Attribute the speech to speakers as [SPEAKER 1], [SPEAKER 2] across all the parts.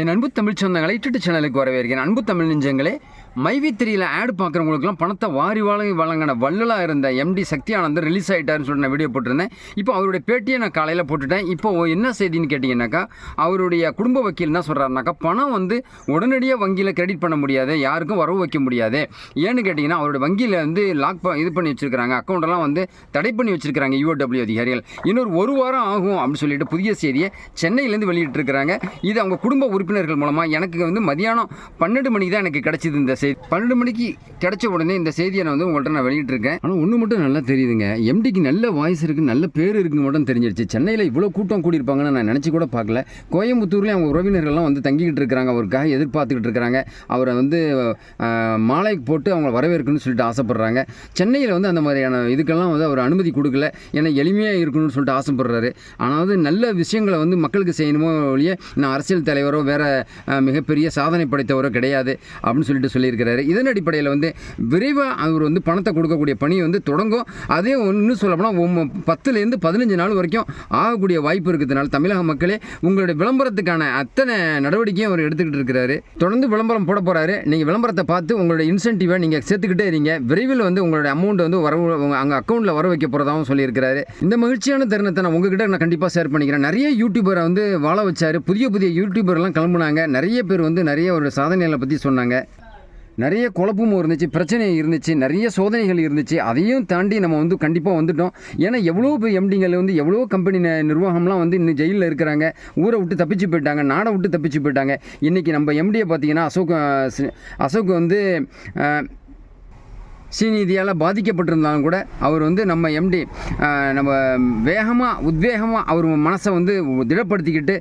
[SPEAKER 1] என் அன்பு தமிழ் சொந்தங்களை யூடியூப் சேனலுக்கு வரவேற்கிறேன். அன்பு தமிழ் நெஞ்சங்களே மைவி த்ரீயில் ஆட் பார்க்குறவங்களுக்குலாம் பணத்தை வாரி வாழி வழங்கின வள்ளலாக இருந்த எம்டி சக்தி ஆனந்தர் ரிலீஸ் ஆகிட்டாருன்னு சொல்லிட்டு நான் வீடியோ போட்டிருந்தேன். இப்போ அவருடைய பேட்டியை நான் காலையில் போட்டுட்டேன். இப்போ என்ன செய்தின்னு கேட்டிங்கன்னாக்கா அவருடைய குடும்ப வக்கீல் என்ன சொல்கிறாருனாக்கா பணம் வந்து உடனடியாக வங்கியில் கிரெடிட் பண்ண முடியாது யாருக்கும் வரவு வைக்க முடியாது. ஏன்னு கேட்டிங்கன்னா அவருடைய வங்கியில் வந்து லாக் இது பண்ணி வச்சுருக்கிறாங்க. அக்கௌண்ட்டெல்லாம் வந்து தடை பண்ணி வச்சுருக்கிறாங்க யூஓடபிள்யூ அதிகாரிகள். இன்னொரு ஒரு வாரம் ஆகும் அப்படின்னு சொல்லிட்டு புதிய செய்தியை சென்னையிலேருந்து வெளியிட்டிருக்கிறாங்க. இது அவங்க குடும்ப உறுப்பினர்கள் மூலமாக எனக்கு வந்து மதியானம் பன்னெண்டு மணிக்கு தான் எனக்கு கிடைச்சிது இந்த செய்தி. பன்னெண்டு மணிக்கு கிடைச்ச உடனே இந்த செய்தியை நான் வந்து உங்கள்கிட்ட நான் வெளியிட்டிருக்கேன். ஆனால் ஒன்று மட்டும் நல்லா தெரியுதுங்க. எம்டிக்கு நல்ல வாய்ஸ் இருக்குது நல்ல பேர் இருக்குன்னு மட்டும் தெரிஞ்சிருச்சு. சென்னையில் இவ்வளோ கூட்டம் கூடியிருப்பாங்கன்னு நான் நினச்சி கூட பார்க்கல. கோயம்புத்தூர்லேயும் அவங்க உறவினர்கள்லாம் வந்து தங்கிக்கிட்டு இருக்கிறாங்க அவருக்காக எதிர்பார்த்துக்கிட்டு இருக்கிறாங்க. அவரை வந்து மாலைக்கு போட்டு அவங்களை வரவேற்கணும்னு சொல்லிட்டு ஆசைப்படுறாங்க. சென்னையில் வந்து அந்த மாதிரியான இதுக்கெல்லாம் வந்து அவர் அனுமதி கொடுக்கல. ஏன்னா எளிமையாக இருக்கணும்னு சொல்லிட்டு ஆசைப்படுறாரு. ஆனால் வந்து நல்ல விஷயங்களை வந்து மக்களுக்கு செய்யணுமோ ஒழிய நான் அரசியல் தலைவரோ வேற மிகப்பெரிய சாதனை படைத்தவரோ கிடையாது அப்படின்னு சொல்லிட்டு சொல்லியிருக்கிறாரு. இதன் அடிப்படையில் வந்து விரைவாக அவர் வந்து பணத்தை கொடுக்கக்கூடிய பணி வந்து தொடங்கும். அதே ஒன்று சொல்லப்போனால் பத்துலேருந்து பதினஞ்சு நாள் வரைக்கும் ஆகக்கூடிய வாய்ப்பு இருக்கிறதுனால தமிழக மக்களே உங்களுடைய விளம்பரத்துக்கான அத்தனை நடவடிக்கையும் அவர் எடுத்துக்கிட்டு இருக்கிறாரு. தொடர்ந்து விளம்பரம் போட போகிறாரு நீங்கள் விளம்பரத்தை பார்த்து உங்களுடைய இன்சென்டிவை நீங்கள் சேர்த்துக்கிட்டே இருங்க. விரைவில் வந்து உங்களுடைய அமௌண்ட் வந்து வர அங்கே அக்கௌண்ட்டில் வர வைக்க போகிறதாகவும் சொல்லியிருக்கிறாரு. இந்த மகிழ்ச்சியான தருணத்தை நான் உங்ககிட்ட நான் கண்டிப்பாக ஷேர் பண்ணிக்கிறேன். நிறைய யூடியூபரை வந்து வாழ வச்சாரு. புதிய புதிய யூடியூபர்லாம் கிளம்புனாங்க. நிறைய பேர் வந்து நிறைய ஒரு சாதனைகளை பற்றி சொன்னாங்க. நிறைய குழப்பமும் இருந்துச்சு பிரச்சனை இருந்துச்சு நிறைய சோதனைகள் இருந்துச்சு. அதையும் தாண்டி நம்ம வந்து கண்டிப்பாக வந்துட்டோம். ஏன்னா எவ்வளோ பேர் எம்டிங்கள் வந்து எவ்வளோ கம்பெனி நிர்வாகம்லாம் வந்து இன்னும் ஜெயிலில் இருக்கிறாங்க. ஊரை விட்டு தப்பிச்சு போயிட்டாங்க நாடை விட்டு தப்பிச்சு போயிட்டாங்க. இன்றைக்கி நம்ம எம்டியை பார்த்தீங்கன்னா அசோக் அசோக் வந்து ஸ்ரீநிதியால் பாதிக்கப்பட்டிருந்தாலும் கூட அவர் வந்து நம்ம எம்டி நம்ம வேகமாக உத்வேகமாக அவர் மனசை வந்து திடப்படுத்திக்கிட்டு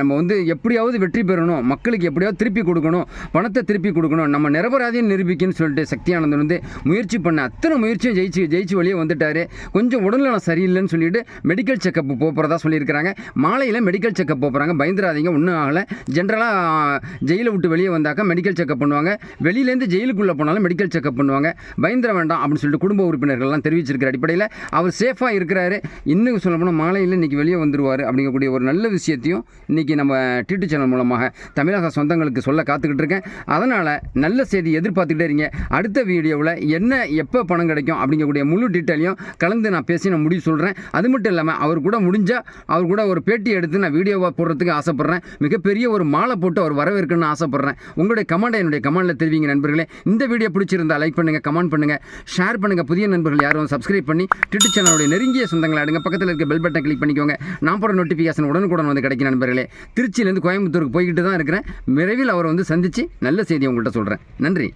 [SPEAKER 1] நம்ம வந்து எப்படியாவது வெற்றி பெறணும் மக்களுக்கு எப்படியாவது திருப்பி கொடுக்கணும் பணத்தை திருப்பி கொடுக்கணும் நம்ம நிரபராதியும் நிரூபிக்கணும்னு சொல்லிட்டு சக்தியானந்தன் வந்து முயற்சி பண்ண அத்தனை முயற்சியும் ஜெயிச்சு ஜெயிச்சு வழியே வந்துட்டார். கொஞ்சம் உடல்நலம் சரியில்லைன்னு சொல்லிட்டு மெடிக்கல் செக்கப் போகிறதா சொல்லியிருக்கிறாங்க. மாலையில் மெடிக்கல் செக்கப் போகிறாங்க பயந்துராதீங்க ஒன்றும் ஆகலை. ஜென்ரலாக ஜெயிலை விட்டு வெளியே வந்தாக்கா மெடிக்கல் செக்கப் பண்ணுவாங்க. வெளியிலேருந்து ஜெயிலுக்குள்ளே போனாலும் மெடிக்கல் செக்கப் பண்ணுவாங்க. பயந்துர வேண்டாம் அப்படின்னு சொல்லிட்டு குடும்ப உறுப்பினர்கள்லாம் தெரிவிச்சிருக்கிற அடிப்படையில் அவர் சேஃபாக இருக்கிறாரு. இன்னும் சொல்லப்போனால் மாலையில் இன்றைக்கி வெளியே வந்துருவார் அப்படிங்கக்கூடிய ஒரு நல்ல விஷயத்தையும் இன்றைக்கி நம்ம டிடி சேனல் மூலமாக தமிழக சொந்தங்களுக்கு சொல்ல காத்துக்கிட்டு இருக்கேன். அதனால் நல்ல செய்தி எதிர்பார்த்துக்கிட்டே இருங்க. அடுத்த வீடியோவில் என்ன எப்போ பணம் கிடைக்கும் அப்படிங்கக்கூடிய முழு டீட்டெயிலையும் கலந்து நான் பேசி நான் முடிவு சொல்கிறேன் அது மட்டும் இல்லாமல் அவர் கூட முடிஞ்சால் அவர் கூட ஒரு பேட்டி எடுத்து நான் வீடியோவாக போடுறதுக்கு ஆசைப்பட்றேன். மிகப்பெரிய ஒரு மாலை போட்டு அவர் வரவேற்கணும்னு ஆசைப்பட்றேன். உங்களுடைய கமெண்டை என்னுடைய கமெண்டில் தெரிவிங்க நண்பர்களே. இந்த வீடியோ பிடிச்சிருந்தா லைக் பண்ணுங்கள் கமெண்ட் பண்ணுங்கள் ஷேர் பண்ணுங்கள் புதிய நண்பர்கள் யாரும் சப்ஸ்கிரைப் பண்ணி ட்விட்டர் சேனலுடைய நெருங்கிய சொந்தங்களை அடுங்க. பக்கத்தில் இருக்க பெல் பட்டன் கிளிக் பண்ணிக்கோங்க. நான் போகிற நோட்டிஃபிகேஷன் உடனுக்குடன் வந்து கிடைக்கும் நண்பர்களே. திருச்சியிலேருந்து கோயம்புத்தூருக்கு போய்கிட்டு தான் இருக்கிறேன். விரைவில் அவரை வந்து சந்தித்து நல்ல செய்தியை உங்கள்கிட்ட சொல்கிறேன் நன்றி.